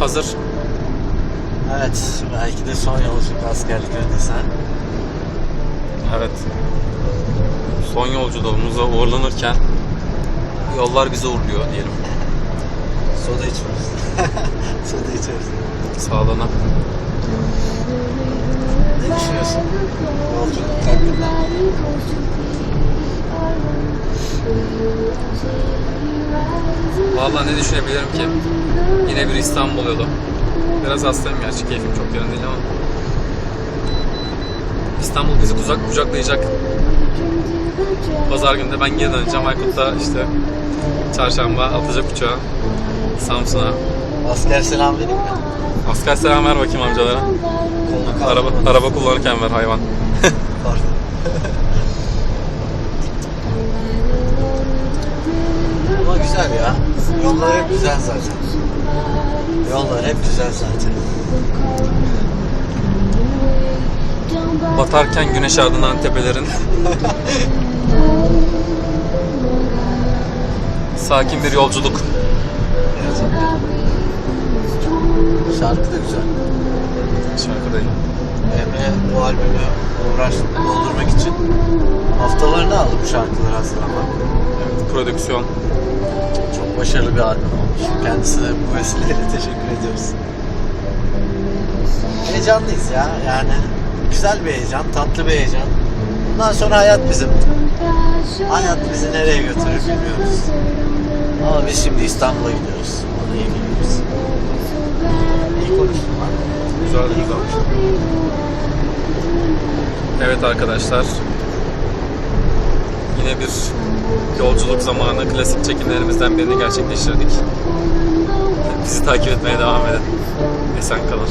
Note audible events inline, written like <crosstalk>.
hazır. Evet, belki de son yolculuk askerlik öncesi. ha? Evet. Son yolculuğumuza uğurlanırken yollar bizi uğurluyor diyelim. <laughs> Soda içiyoruz. <laughs> Soda içiyoruz. Sağlana. Ne düşünüyorsun? Yolculuk hakkında. Vallahi ne düşünebilirim ki? Yine bir İstanbul yolu. Biraz hastayım gerçi keyfim çok yerinde değil ama. İstanbul bizi kucak kucaklayacak. Pazar günü de ben geri döneceğim. Aykut da işte çarşamba atacak uçağa. Samsun'a. Asker selam vereyim mi? Asker selam ver bakayım amcalara. Araba, araba kullanırken ver hayvan. <laughs> Ama güzel ya. Yollar hep güzel zaten. Yollar hep güzel zaten. Batarken güneş ardından tepelerin sakin bir yolculuk. Gerçekten. Şarkı da güzel. Şarkı değil. Emre bu albümü uğraştı doldurmak için haftalarını aldı bu şarkıları hazırlamak. Evet, prodüksiyon. Başarılı bir albüm olmuş. Kendisine bu vesileyle teşekkür ediyoruz. Heyecanlıyız ya. Yani güzel bir heyecan, tatlı bir heyecan. Bundan sonra hayat bizim. Hayat bizi nereye götürür bilmiyoruz. Ama biz şimdi İstanbul'a gidiyoruz. Ona iyi gidiyoruz. İyi konuştun lan. Güzel güzel. Evet arkadaşlar. Yine bir yolculuk zamanı klasik çekimlerimizden birini gerçekleştirdik. Bizi takip etmeye devam edin. Esen kalın.